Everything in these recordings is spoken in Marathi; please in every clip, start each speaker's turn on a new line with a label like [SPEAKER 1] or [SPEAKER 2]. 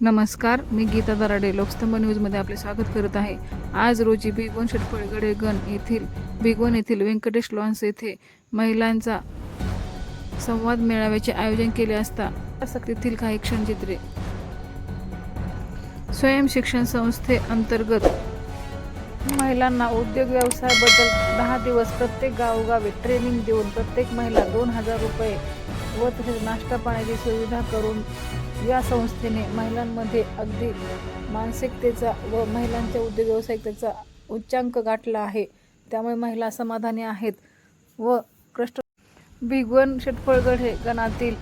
[SPEAKER 1] नमस्कार मी गीता दराडे लोकस्तंभ न्यूजमध्ये आपले स्वागत करत आहे. आज रोजी भिगवण शेटफळगडे गण येथील भिगवण येथील व्यंकटेश लॉन्स येथे महिलांचा संवाद मेळाव्याचे आयोजन केले असता तेथील काही क्षणचित्रे. स्वयं शिक्षण संस्थे अंतर्गत महिलांना उद्योग व्यवसायाबद्दल दहा दिवस प्रत्येक गावोगावी ट्रेनिंग देऊन प्रत्येक महिला दोन हजार रुपये व तसेच नाश्ता पाण्याची सुविधा करून या संस्थेने महिलांमध्ये अगदी मानसिकतेचा व महिलांच्या उद्योग व्यावसायिकतेचा उच्चांक गाठला आहे. त्यामुळे महिला समाधानी आहेत व कष्ट भिगवण शेटफळगड हे गणातील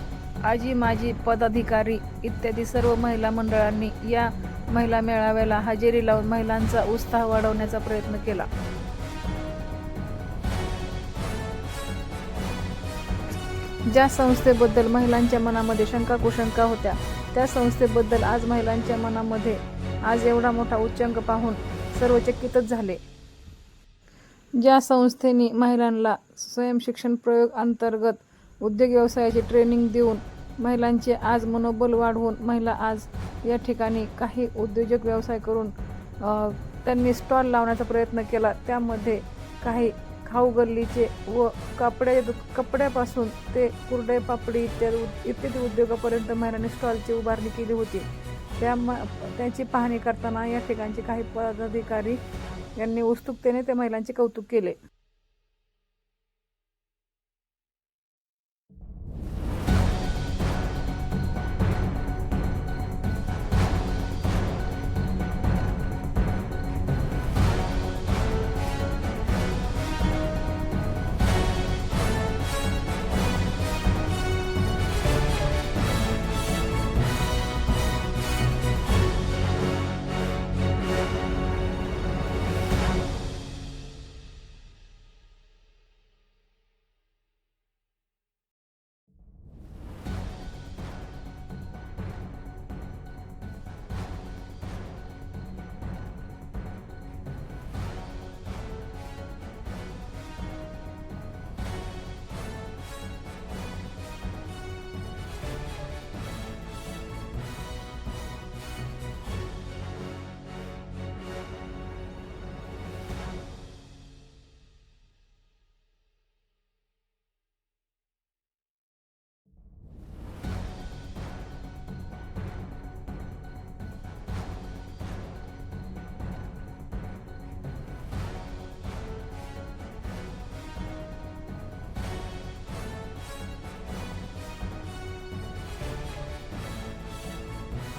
[SPEAKER 1] आजी माजी पदाधिकारी इत्यादी सर्व महिला मंडळांनी या महिला मेळाव्याला हजेरी लावून महिलांचा उत्साह वाढवण्याचा प्रयत्न केला. ज्या संस्थेबद्दल महिलांच्या मनामध्ये शंका कुशंका होत्या त्या संस्थेबद्दल आज महिलांच्या मनामध्ये आज एवढा मोठा उच्चांक पाहून सर्व चकितच झाले. ज्या संस्थेने महिलांना स्वयंशिक्षण प्रयोग अंतर्गत उद्योग व्यवसायाची ट्रेनिंग देऊन महिलांचे आज मनोबल वाढवून महिला आज या ठिकाणी काही उद्योजक व्यवसाय करून त्यांनी स्टॉल लावण्याचा प्रयत्न केला. त्यामध्ये काही खाऊ गल्लीचे व कपडे कपड्यापासून ते कुरडे पापडी इत्यादी इत्यादी उद्योगापर्यंत महिलांनी स्टॉलची उभारणी केली होती. त्या म त्याची पाहणी करताना या ठिकाणचे काही पदाधिकारी यांनी उत्सुकतेने त्या महिलांचे कौतुक केले.